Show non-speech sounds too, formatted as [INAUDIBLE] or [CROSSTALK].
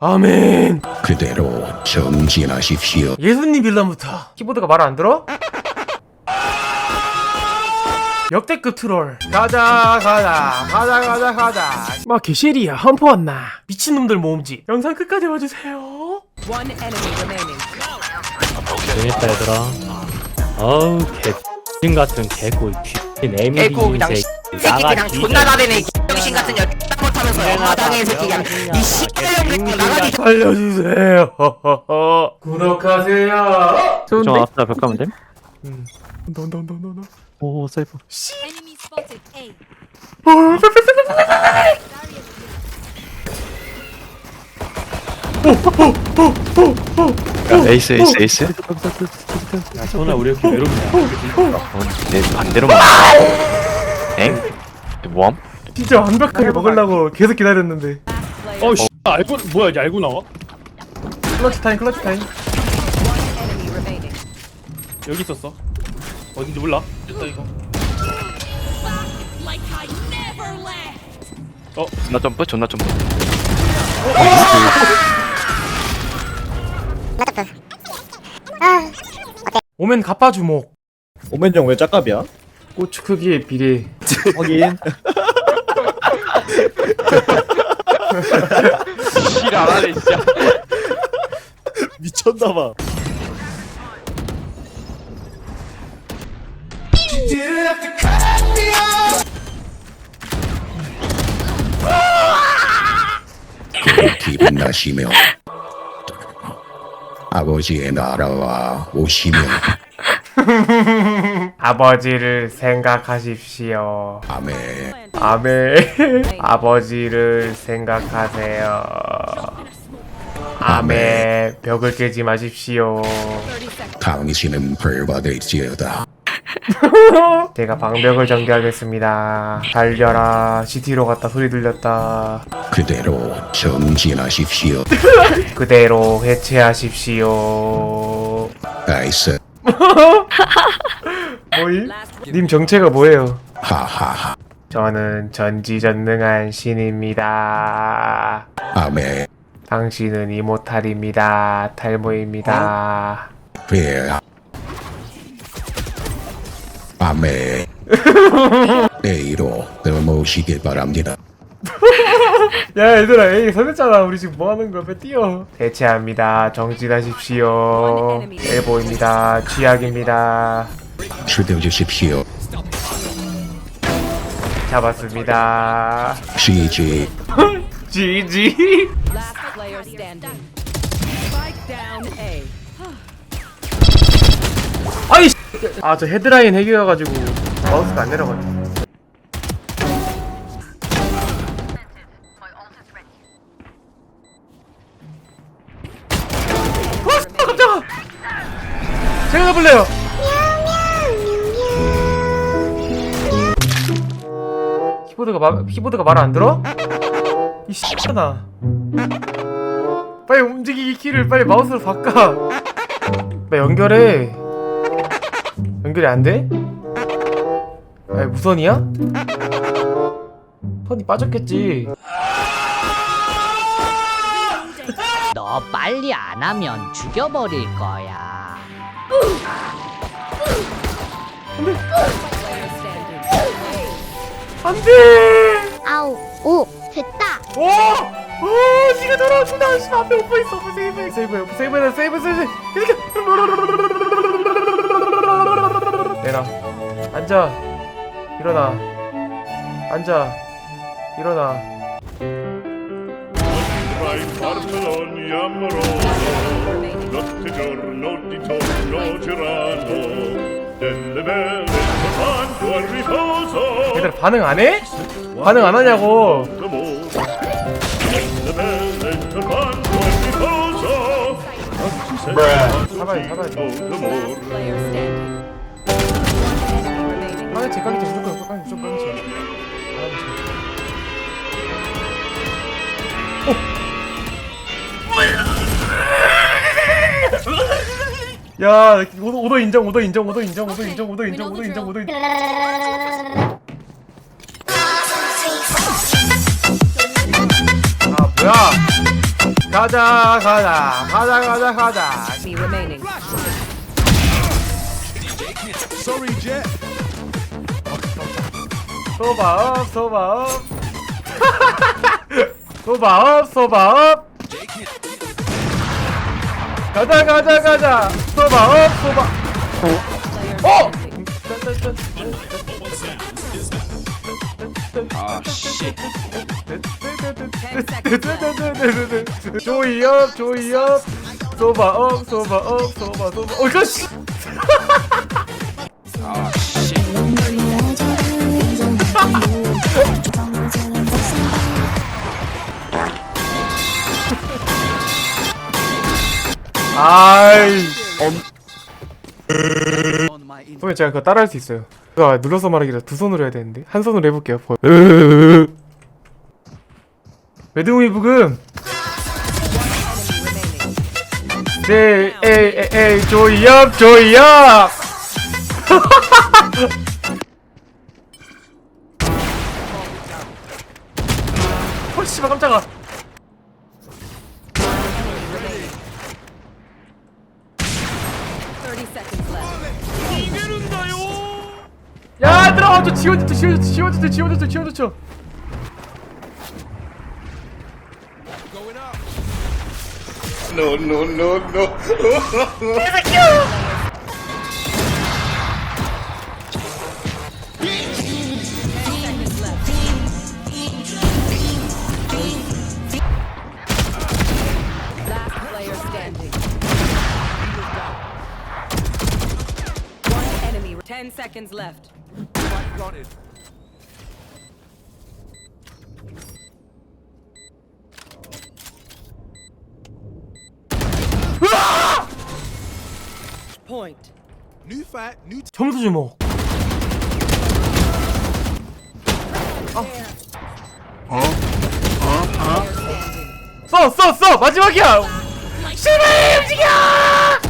아멘. 그대로 정진하십시오. 예수님 빌런부터. 키보드가 말 안 들어? 역대급 트롤. 가자 가자 가자 가자 가자. 막 개쉐리야 험포 왔나. 미친놈들 모음지. 영상 끝까지 봐주세요. One enemy remaining. 재밌다 얘들아. 어우 개X인 같은 개꿀 개꿀 그냥 새끼 새끼 그냥 존나 나대네 정신 같은 년 X 못하면서 마당에 새끼 그냥 이 씨발년 그냥 나가기 살려주세요 구독하세요 좀 좋은데? 앞다 벽 가면 됨? 음. 온다 오 사이퍼 Enemy spotted. A. 에이스 에이스 에이스 야 전화 우리 이렇게 외롭냐 내 반대로 먹 엥? 뭐함? 진짜 완벽하게 먹으려고 계속 기다렸는데 어 씨, 알고 뭐야 이제 알고 나와? 클러치 타임 클러치 타임 One enemy remaining. 여기 있었어 어딘지 몰라 됐다 이거 Like I never left. 존나 점프 존나 점프 오면 갑바 주목 오면정 왜 짝갑이야? 고추 크기에 비례 [LAUGHS] 확인. [LAUGHS] 힐안 하네 진짜. 미쳤나봐. 기분 나시며 아버지의 나라와 오시며 아버지를 생각하십시오. 아멘 아멘. [LAUGHS] 아버지를 생각하세요. 아멘. 벽을 깨지 마십시오. 30 seconds. 당신은 벌받을지어다. 제가 방벽을 전개하겠습니다. 달려라. CT로 갔다 소리 들렸다. 그대로 정진하십시오. [LAUGHS] 그대로 해체하십시오. 나이스. [LAUGHS] 뭐임? 님 정체가 뭐예요? 하하하 저는 전지전능한 신입니다. 아멘. 당신은 이모탈입니다. 탈모입니다. 배 아멘. [LAUGHS] A로 넘어오시길 바랍니다. [LAUGHS] 야 얘들아 에이 설렜잖아. 우리 지금 뭐하는 거야? 왜 뛰어. 대체합니다. 정진하십시오. 엘보입니다. 취약입니다. 주대주십시오. 잡았습니다. GG Last [LAUGHS] player standing. Spike down A. 아이 아 저 헤드라인 해결해 가지고 마우스가 안 내려가네. 어, 깜짝아. 제가 잡을래요 키보드가 마, 키보드가 말 안 들어? 이 씨X나 빨리 움직이기 키를 빨리 마우스로 바꿔 빨리 연결해 연결이 안 돼? 아니 무선이야? 선이 빠졌겠지 너 빨리 안 하면 죽여버릴 거야 standing. 안돼 아우. 오. 됐다. 오! 오! 지가 돌아온다 씨 앞에 오빠 있어 오빠 세이브 세이브 세이브 세이브 세이브 이렇게 내놔 앉아 일어나 앉아 일어나 ogni amoroso, notte giorno di torno girano, delle belle tornando al riposo, 얘들 반응 안 해? 반응 안 하냐고 standing. One enemy remaining. 까겠지 까겠지 무조건 까겠지 무조건 까겠지 야 오도, 오도 인정 오도 인정 오도 인정 오도 인정 오도 인정 오도 인정 오도 인정 뭐야 가자 가자 가자 가자 가자. Enemy remaining. 소바업 소바업. [LAUGHS] 소바업 소바업. 가자 가자 가자. 소바업 소바 어! 조이업 조이업. 소바업 소바업 소바 소바. 어 이거 씨. 아이 선배 제가 그거 따라할 수 있어요. 그거 눌러서 말하기라 두 손으로 해야 되는데. 한 손으로 해볼게요. 보- [LAUGHS] 매드무이 부금! 네 에이 에이 조이업 조이업! [LAUGHS] 헐 씨발 깜짝아. 야 들어가 저 지워졌죠 지워졌죠 지워졌죠 지워졌죠 지워졌죠. No, no, no, no. Ten seconds left. Point. 점수 주목 써! 써! 써! 마지막이야! 실패 움직여!